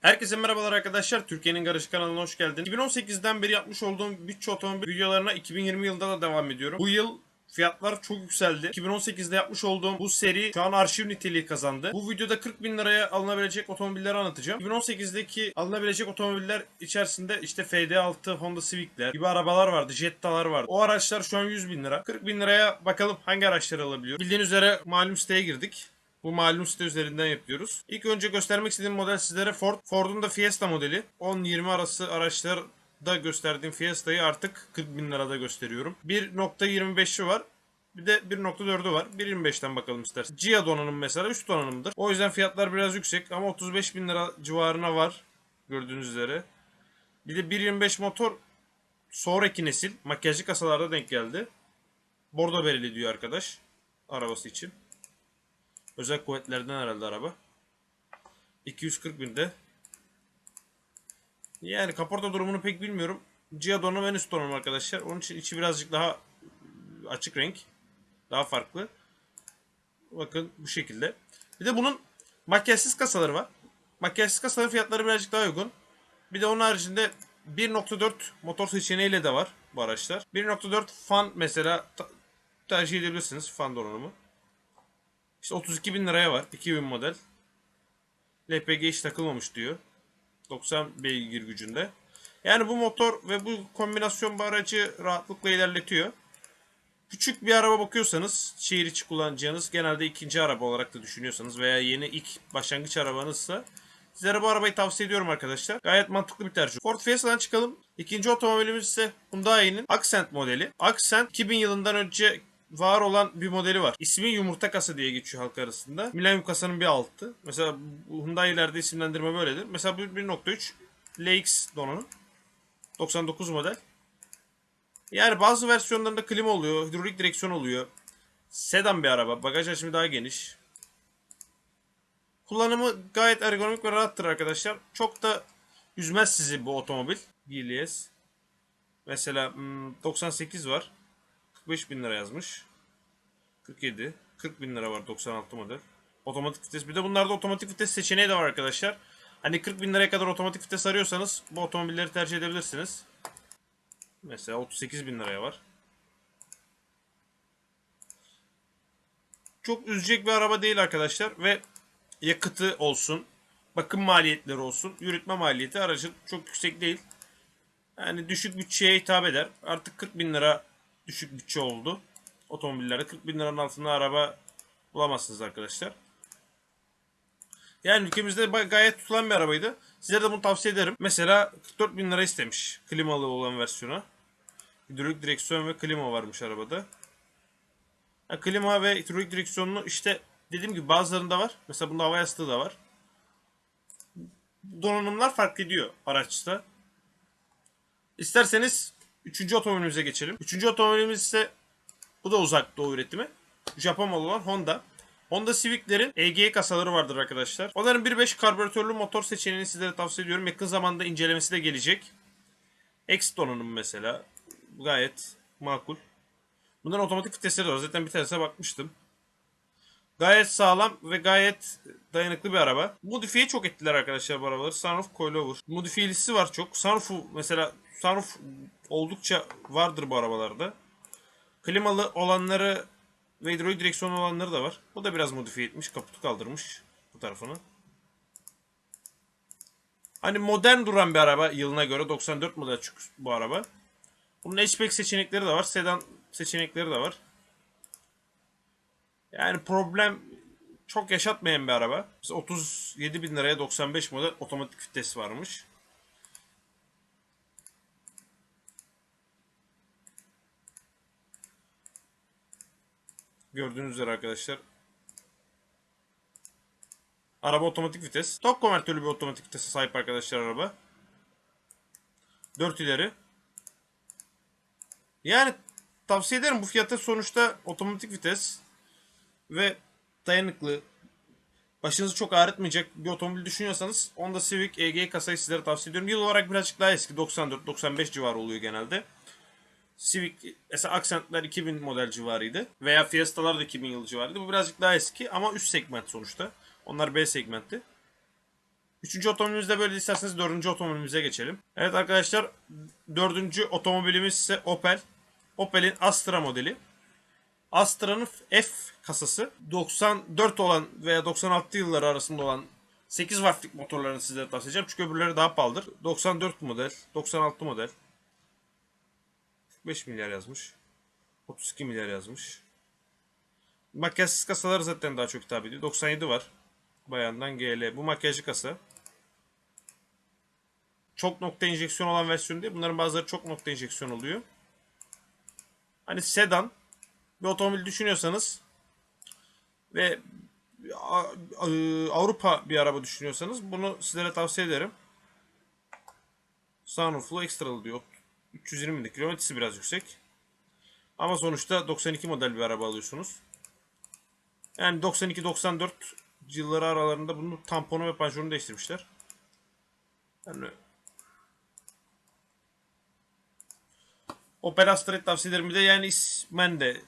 Herkese merhabalar arkadaşlar. Türkiye'nin Garajı kanalına hoş geldiniz. 2018'den beri yapmış olduğum bütçe otomobil videolarına 2020 yılında da devam ediyorum. Bu yıl fiyatlar çok yükseldi. 2018'de yapmış olduğum bu seri şu an arşiv niteliği kazandı. Bu videoda 40 bin liraya alınabilecek otomobilleri anlatacağım. 2018'deki alınabilecek otomobiller içerisinde işte FD6, Honda Civic'ler gibi arabalar vardı. Jetta'lar vardı. O araçlar şu an 100 bin lira. 40 bin liraya bakalım hangi araçları alabiliyor. Bildiğiniz üzere malum siteye girdik. Bu malum site üzerinden yapıyoruz. İlk önce göstermek istediğim model sizlere Ford. Ford'un da Fiesta modeli. 10-20 arası araçlarda gösterdiğim Fiesta'yı artık 40 bin lirada gösteriyorum. 1.25'i var. Bir de 1.4'ü var. 1.25'ten bakalım istersen. Gia donanım mesela üst donanımdır. O yüzden fiyatlar biraz yüksek ama 35 bin lira civarına var. Gördüğünüz üzere. Bir de 1.25 motor sonraki nesil makyajlı kasalarda denk geldi. Bordo bereli diyor arkadaş. Arabası için. Özel kuvvetlerden herhalde araba. 240 binde. Yani kaporta durumunu pek bilmiyorum. Gia donanım en üst donanım arkadaşlar. Onun için içi birazcık daha açık renk. Daha farklı. Bakın bu şekilde. Bir de bunun makyajsız kasaları var. Makyajsız kasaların fiyatları birazcık daha uygun. Bir de onun haricinde 1.4 motor seçeneğiyle de var bu araçlar. 1.4 fan mesela tercih edebilirsiniz fan donanımı. İşte 32 bin liraya var. 2000 model. LPG hiç takılmamış diyor. 90 beygir gücünde. Yani bu motor ve bu kombinasyon bu aracı rahatlıkla ilerletiyor. Küçük bir araba bakıyorsanız, şehir içi kullanacağınız, genelde ikinci araba olarak da düşünüyorsanız veya yeni ilk başlangıç arabanızsa sizlere bu arabayı tavsiye ediyorum arkadaşlar. Gayet mantıklı bir tercih. Ford Fiesta'dan çıkalım. İkinci otomobilimiz ise Hyundai'nin Accent modeli. Accent 2000 yılından önce var olan bir modeli var. İsmi yumurta kasa diye geçiyor halk arasında. Millennium kasanın bir altı. Mesela Hyundai'lerde isimlendirme böyledir. Mesela bu 1.3 LX donanım. 99 model. Yani bazı versiyonlarında klima oluyor, hidrolik direksiyon oluyor. Sedan bir araba, bagaj hacmi daha geniş. Kullanımı gayet ergonomik ve rahattır arkadaşlar. Çok da üzmez sizi bu otomobil. GLS. Mesela hmm, 98 var. 45 bin lira yazmış. 47. 40 bin lira var 96 model. Otomatik vites. Bir de bunlarda otomatik vites seçeneği de var arkadaşlar. Hani 40 bin liraya kadar otomatik vites arıyorsanız bu otomobilleri tercih edebilirsiniz. Mesela 38 bin liraya var. Çok üzecek bir araba değil arkadaşlar ve yakıtı olsun, bakım maliyetleri olsun, yürütme maliyeti aracın çok yüksek değil. Yani düşük bütçeye hitap eder. Artık 40 bin lira düşük bütçe oldu. Otomobillerde 40 bin liranın altında araba bulamazsınız arkadaşlar. Yani ülkemizde gayet tutulan bir arabaydı. Sizlere de bunu tavsiye ederim. Mesela 44 bin lira istemiş klimalı olan versiyona. Hidrolik direksiyon ve klima varmış arabada. Ha, klima ve hidrolik direksiyonlu işte dediğim gibi bazılarında var. Mesela bunda hava yastığı da var. Donanımlar fark ediyor araçta. İsterseniz 3. otomobilimize geçelim. 3. otomobilimiz ise bu da uzak doğu üretimi. Japon olan Honda. Honda Civic'lerin EGE kasaları vardır arkadaşlar. Onların 1.5 karbüratörlü motor seçeneğini sizlere tavsiye ediyorum. Yakın zamanda incelemesi de gelecek. X donanım mesela. Gayet makul. Bunların otomatik vitesleri de var. Zaten bir tanesine bakmıştım. Gayet sağlam ve gayet dayanıklı bir araba. Modifiye çok ettiler arkadaşlar bu arabaları. Sunroof coilover. Modifiyelisi var çok. Sunroof'u mesela sunroof oldukça vardır bu arabalarda. Klimalı olanları ve hidrolik direksiyon olanları da var. Bu da biraz modifiye etmiş. Kaputu kaldırmış bu tarafını. Hani modern duran bir araba yılına göre 94 model çünkü bu araba. Bunun hatchback seçenekleri de var. Sedan seçenekleri de var. Yani problem çok yaşatmayan bir araba. Mesela 37 bin liraya 95 model otomatik vites varmış. Gördüğünüz üzere arkadaşlar. Araba otomatik vites. Tok konvertörlü bir otomatik vitese sahip arkadaşlar araba. 4 ileri. Yani tavsiye ederim bu fiyata sonuçta otomatik vites ve dayanıklı başınızı çok ağrıtmayacak bir otomobil düşünüyorsanız Honda Civic EG kasayı sizlere tavsiye ediyorum. Yıl olarak birazcık daha eski 94-95 civarı oluyor genelde. Civic mesela Accent'ler 2000 model civarıydı. Veya Fiesta'lar da 2000 yıl civarıydı. Bu birazcık daha eski ama üst segment sonuçta. Onlar B segmentti. Üçüncü otomobilimizde böyle isterseniz dördüncü otomobilimize geçelim. Evet arkadaşlar dördüncü otomobilimiz ise Opel. Opel'in Astra modeli. Astra'nın F kasası 94 olan veya 96 yılları arasında olan 8 wattlık motorlarını sizlere tavsiye edeceğim. Çünkü öbürleri daha pahalıdır. 94 model, 96 model. 45 milyar yazmış. 32 milyar yazmış. Makyajsız kasalar zaten daha çok hitap ediyor. 97 var. Bayandan GL. Bu makyajlı kasa. Çok nokta enjeksiyon olan versiyon değil. Bunların bazıları çok nokta enjeksiyon oluyor. Hani sedan bir otomobil düşünüyorsanız ve Avrupa bir araba düşünüyorsanız bunu sizlere tavsiye ederim. Sunroof'lu ekstralı diyor. 320 bin kilometresi biraz yüksek. Ama sonuçta 92 model bir araba alıyorsunuz. Yani 92-94 yılları aralarında bunun tamponu ve panjurunu değiştirmişler. Yani Opel Astra'yı tavsiye ederim. Bir de yani ismen de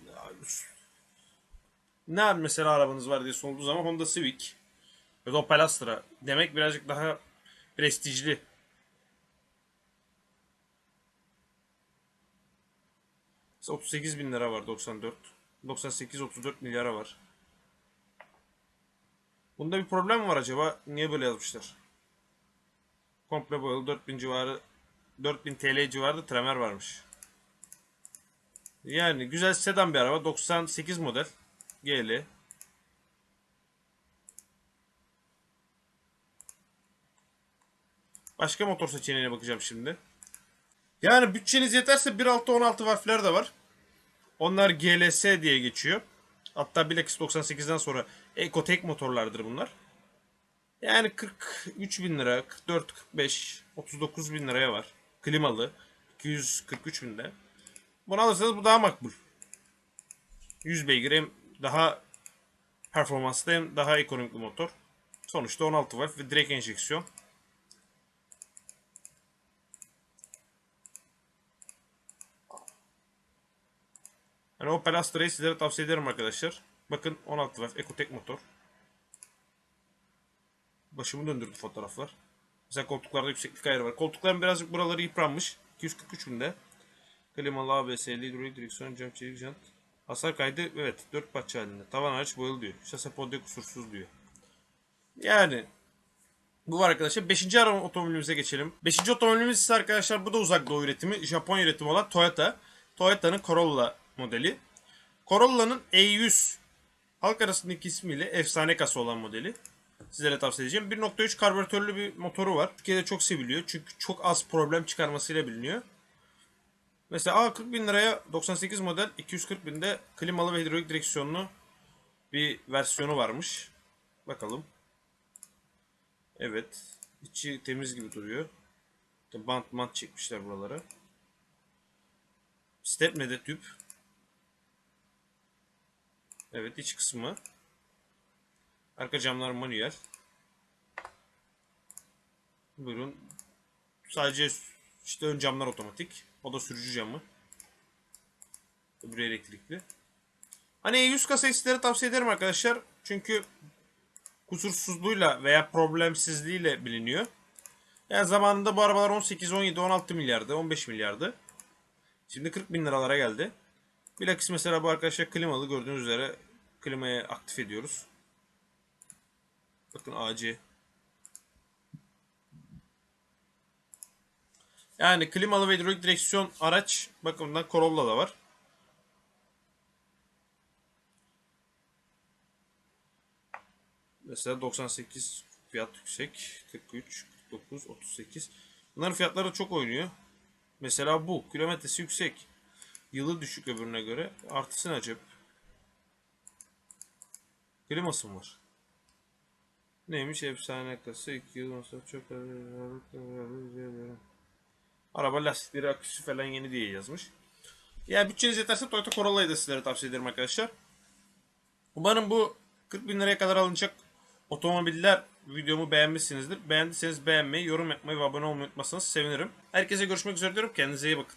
ne mesela arabanız var diye sorulduğu zaman Honda Civic ya da Opel Astra demek birazcık daha prestijli. 38 bin lira var 94. 98-34 milyara var. Bunda bir problem mi var acaba? Niye böyle yazmışlar? Komple boyalı 4000 civarı 4000 TL civarında tremer varmış. Yani güzel sedan bir araba. 98 model. GL. Başka motor seçeneğine bakacağım şimdi. Yani bütçeniz yeterse 1.6-16 valfler de var. Onlar GLS diye geçiyor. Hatta Bilexis 98'den sonra Ecotec motorlardır bunlar. Yani 43 bin lira, 44, 45, 39 bin liraya var. Klimalı. 243 binde. Bunu alırsanız bu daha makbul. 100 beygir hem daha performanslı hem daha ekonomik bir motor. Sonuçta 16 valve ve direkt enjeksiyon. Yani Opel Astra'yı sizlere tavsiye ederim arkadaşlar. Bakın 16 valve Ecotec motor. Başımı döndürdü fotoğraflar. Mesela koltuklarda yükseklik ayarı var. Koltukların birazcık buraları yıpranmış. 243 binde. Klimalı ABS'li hidrolik direksiyon cam çelik jant. Hasar kaydı evet 4 parça halinde. Tavan hariç boyalı diyor. Şase podya kusursuz diyor. Yani bu var arkadaşlar. 5. araba otomobilimize geçelim. 5. otomobilimiz ise arkadaşlar bu da uzak doğu üretimi. Japon üretimi olan Toyota. Toyota'nın Corolla modeli. Corolla'nın E100 halk arasındaki ismiyle efsane kasa olan modeli. Sizlere tavsiye edeceğim. 1.3 karbüratörlü bir motoru var. Türkiye'de çok seviliyor. Çünkü çok az problem çıkarmasıyla biliniyor. Mesela A 40 bin liraya 98 model 240 binde klimalı ve hidrolik direksiyonlu bir versiyonu varmış. Bakalım. Evet. İçi temiz gibi duruyor. Bant mant çekmişler buralara. Stepne'de tüp. Evet iç kısmı. Arka camlar manuel. Buyurun. Sadece işte ön camlar otomatik. O da sürücü camı. Öbürü elektrikli. Hani E100 kasayı sizlere tavsiye ederim arkadaşlar. Çünkü kusursuzluğuyla veya problemsizliğiyle biliniyor. Yani zamanında bu arabalar 18, 17, 16 milyardı, 15 milyardı. Şimdi 40 bin liralara geldi. Bilakis mesela bu arkadaşlar klimalı gördüğünüz üzere klimayı aktif ediyoruz. Bakın AC. Yani klimalı ve hidrolik direksiyon araç bakımından Corolla da var. Mesela 98 fiyat yüksek. 43, 49, 38. Bunların fiyatları çok oynuyor. Mesela bu. Kilometresi yüksek. Yılı düşük öbürüne göre. Artısı ne acaba? Kliması mı var? Neymiş efsane kasa 2 yıl sonra çok Araba lastikleri aküsü falan yeni diye yazmış. Yani bütçeniz yeterse Toyota Corolla'yı da sizlere tavsiye ederim arkadaşlar. Umarım bu 40 bin liraya kadar alınacak otomobiller videomu beğenmişsinizdir. Beğendiyseniz beğenmeyi, yorum yapmayı ve abone olmayı unutmazsanız sevinirim. Herkese görüşmek üzere diyorum. Kendinize iyi bakın.